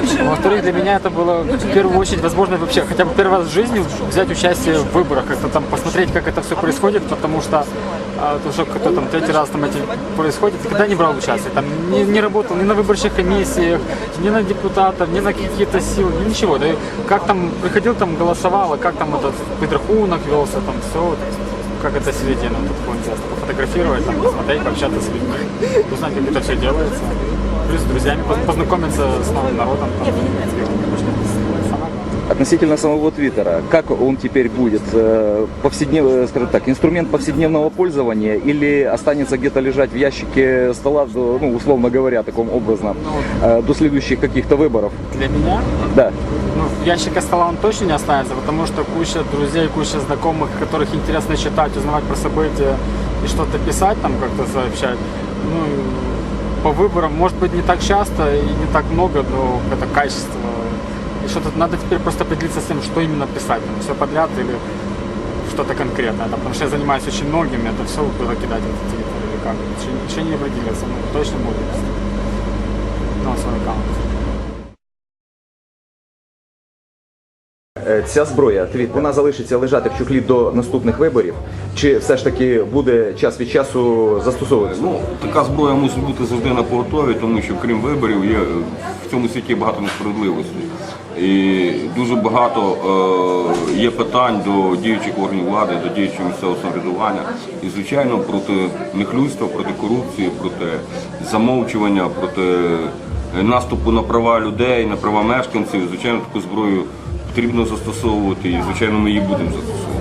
Во-вторых, для меня это было в первую очередь, возможно, вообще хотя бы первый раз в жизни взять участие в выборах, как-то там посмотреть, как это все происходит, потому что а, то, что кто там третий раз там эти происходит, никогда не брал участие, там не, не работал ни на выборчих комиссиях, ни на депутатов, ни на какие-то силы, ни ничего. Да как там приходил, там голосовал, и как там этот подрахунок велся, там все, как это середина, тут такое интересно, пофотографировать, там, посмотреть, пообщаться с людьми, узнать, как это все делается. Плюс с друзьями поз- познакомиться с новым народом. Там. Относительно самого Твиттера, как он теперь будет? Э, Повседнев, скажем так, инструмент повседневного пользования или останется где-то лежать в ящике стола, ну, условно говоря, таком образно, э, до следующих каких-то выборов? Для меня Да. Ну, в ящика стола он точно не останется, потому что куча друзей, куча знакомых, которых интересно читать, узнавать про события и что-то писать, там как-то сообщать. Ну, по выборам, может быть, не так часто и не так много, но это качество. И что-то надо теперь просто определиться с тем, что именно писать, все подряд или что-то конкретное. да, потому что я занимаюсь очень многим, это все было кидать в этот или как. Еще, еще не определился, но точно буду. Ну, свой аккаунт. Ця зброя, вона залишиться лежати в чохлі до наступних виборів, чи все ж таки буде час від часу застосовуватися? Ну, така зброя мусить бути завжди на поготові, тому що крім виборів є в цьому світі багато несправедливості. І дуже багато е, є питань до діючих органів влади, до діючого місцевого самоврядування. І, звичайно, проти нехлюйства, проти корупції, проти замовчування, проти наступу на права людей, на права мешканців. Звичайно, таку зброю потрібно застосовувати, і звичайно, ми її будемо застосовувати.